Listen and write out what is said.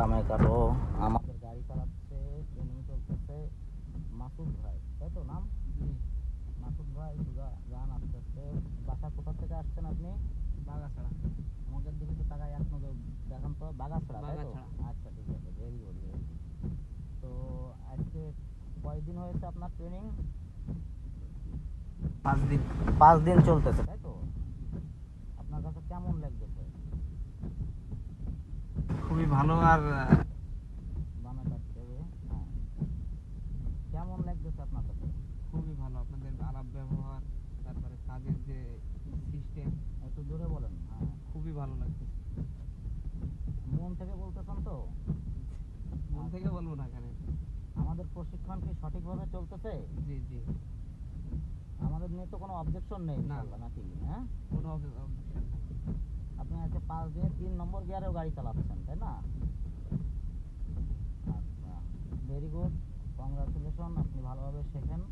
বামে কাটো আমাদের গাড়ি চালাচ্ছে ট্রেনিং চলতেছে। মাসুদ ভাই তাই তো নাম? মাসুদ ভাই গান আস্তে আস্তে বাসা কোথা থেকে আসছেন আপনি? বাগাছড়া। আমাদের দিকে তো টাকা এক নজর দেখান তো বাগাছড়া তাই তো? আচ্ছা ঠিক আছে ভেরি গুড ভেরি গুড তো আজকে কয়দিন হয়েছে আপনার ট্রেনিং পাঁচ দিন। পাঁচ দিন চলতেছে তাই তো? আপনার কাছে কেমন লাগতেছে? খুবই ভালো আর হ্যাঁ কেমন লাগতেছে আপনার কাছে? খুবই ভালো। আপনাদের আলাপ ব্যবহার তারপরে কাজের যে সিস্টেম একটু জোরে বলেন। হ্যাঁ খুবই ভালো লাগছে মন থেকে বলতেছেন তো? মন থেকে বলব না কেন? আমাদের প্রশিক্ষণ কি সঠিকভাবে চলতেছে? জি জি। আমাদের নিয়ে তো কোনো অবজেকশন নেই না। নাকি? হ্যাঁ? কোনো অবজেকশন নেই। পাঁচ দিনে তিন নম্বর গিয়ারেও গাড়ি চালাচ্ছেন, তাই না? আচ্ছা ভেরি গুড কংগ্রাচুলেশন আপনি ভালোভাবে শেখেন।